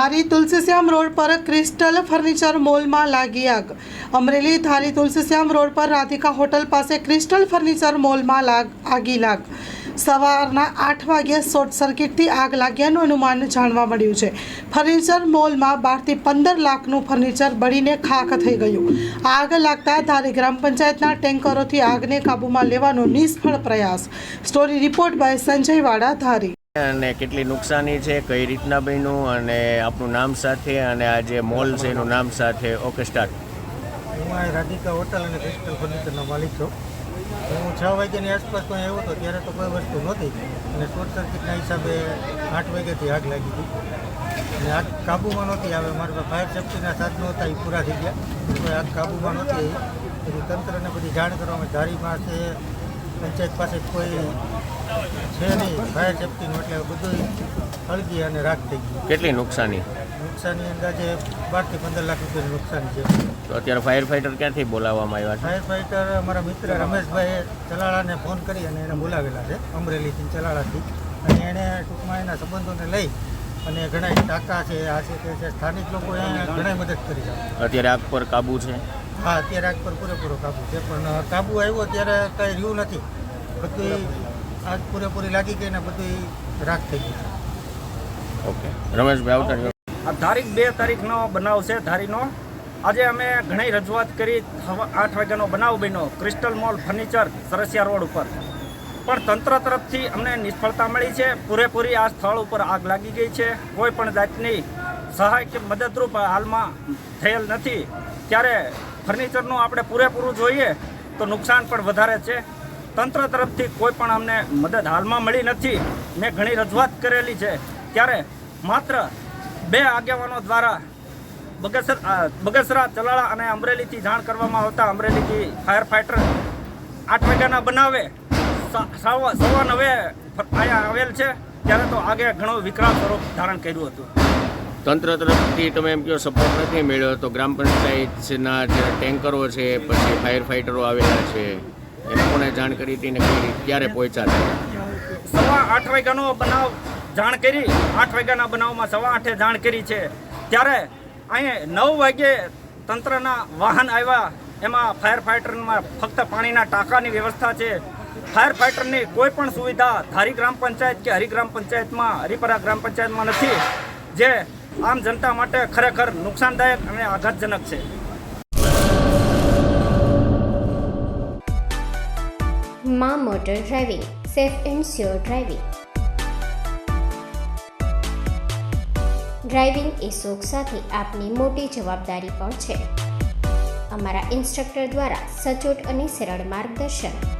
ધારી Tulsishyam road પર crystal furniture મોલમાં લાગી આગ. અમરેલી ધારી તુલસીશ્યામ રોડ પર રાધિકા હોટલ પાસે ક્રિસ્ટલ ફર્નિચર મોલમાં લાગ, આગી લાગ. સવારના આઠ વાગ્યે શોર્ટ સર્કિટથી આગ લાગ્યાનું અનુમાન જાણવા મળ્યું છે. ફર્નિચર મોલમાં બારથી પંદર લાખનું ફર્નિચર બળીને ખાખ થઈ ગયું. આગ લાગતા ધારી ગ્રામ પંચાયતના ટેન્કરોથી આગને કાબૂમાં લેવાનો નિષ્ફળ પ્રયાસ. સ્ટોરી રિપોર્ટ બાય સંજય વાડા ધારી. અને કેટલી નુકસાની છે, કઈ રીતના બન્યું અને આપણું નામ સાથે અને આ જે મોલ છે, એનું નામ સાથે ઓકે સ્ટાર્ટ હું રાધિકા હોટલ અને ક્રિસ્ટલ ફર્નિચરનો માલિક છું. હું છ વાગ્યાની આસપાસ કોઈ આવ્યો હતો ત્યારે તો કોઈ વસ્તુ નહોતી. અને શોર્ટ સર્કિટના હિસાબે આઠ વાગ્યાથી આગ લાગી હતી. અને આગ કાબૂમાં નહોતી આવે. મારા ફાયર સેફ્ટીના સાધનો હતા, એ પૂરા થઈ ગયા. કોઈ આગ કાબૂમાં નહોતી આવી. તંત્રને બધી જાણ કરવામાં ધારી પાસે પંચાયત પાસે કોઈ છે નહીં ફાયર સેફ્ટીનું એટલે બધું હળગી અને રાખ થઈ ગયું. કેટલી નુકસાની? નુકસાની અંદાજે બારથી પંદર લાખ રૂપિયાનું નુકસાન છે. તો અત્યારે ફાયર ફાઈટર ક્યાંથી બોલાવવામાં આવ્યા ફાયર ફાઈટર અમારા મિત્ર રમેશભાઈએ ચલાળાને ફોન કરી અને એને બોલાવેલા છે અમરેલીથી ચલાળાથી. અને એણે ટૂંકમાં એના સંબંધોને લઈ અને ઘણા ટાંકા છે આ છે તે છે સ્થાનિક લોકો ઘણી મદદ કરી છે છે. અત્યારે આગ પર કાબુ છે? હા અત્યારે આગ પર પૂરેપૂરો કાબુ છે પણ કાબુ આવ્યો ત્યારે કંઈ રહ્યું નથી. બધું આગ પૂરેપૂરી લાગી ગઈ ને બધું રાખ થઈ ગયું ઓકે. રમેશભાઈ આવતા તારીખ બે તારીખનો બનાવ છે ધારીનો. આજે અમે ઘણી રજૂઆત કરી હવા- આઠ વાગ્યાનો બનાવ બન્યો crystal mall furniture Sarasiya road ઉપર. પણ તંત્ર તરફથી અમને નિષ્ફળતા મળી છે પૂરેપૂરી આ સ્થળ ઉપર આગ લાગી ગઈ છે. કોઈ પણ જાતની સહાય કે મદદરૂપ હાલમાં થયેલ નથી. ત્યારે ફર્નિચરનું આપણે પૂરેપૂરું જોઈએ તો નુકસાન પણ વધારે છે. તંત્ર તરફથી કોઈ પણ અમને મદદ હાલમાં મળી નથી. મેં ઘણી રજૂઆત કરેલી છે. ત્યારે માત્ર બે આગેવાનો દ્વારા બગસર બગસરા, ચલાળા અને અમરેલીથી જાણ કરવામાં આવતા અમરેલીથી ફાયર ફાઇટર આઠ વાગ્યાના બનાવે સવા નવે અહીંયા આવેલ છે. ત્યારે તો આગે ઘણો વિકરાળ સ્વરૂપ ધારણ કર્યું હતું. તંત્ર તરફથી તમે એમ કહો સપોર્ટ નથી મળ્યો તો ગ્રામ પંચાયતના જે ટેન્કરો છે, પછી ફાયર ફાઈટરો આવેલા છે એ લોકોને જાણ કરી હતી ને ક્યારે પહોંચ્યા હતા? સવા આઠ વાગ્યાનો બનાવ જાણ કરી, આઠ વાગ્યાના બનાવમાં સવા આઠે જાણ કરી છે. ત્યારે અહીં નવ વાગ્યે તંત્રના વાહન આવ્યા, એમાં ફાયર ફાઈટરમાં ફક્ત પાણીના ટાંકાની વ્યવસ્થા છે. ફાયર ફાઈટરની કોઈ પણ સુવિધા ધારી ગ્રામ પંચાયત કે હરિગ્રામ પંચાયતમાં, હરિપરા ગ્રામ પંચાયતમાં નથી. જે આમ જનતા માટે ખરેખર નુકસાનદાયક અને આઘાતજનક છે. મા motor driving, safe and sure driving. Driving એ શોખ સાથે આપની મોટી જવાબદારી પણ છે. અમારા ઇન્સ્ટ્રક્ટર દ્વારા સચોટ અને સરળ માર્ગદર્શન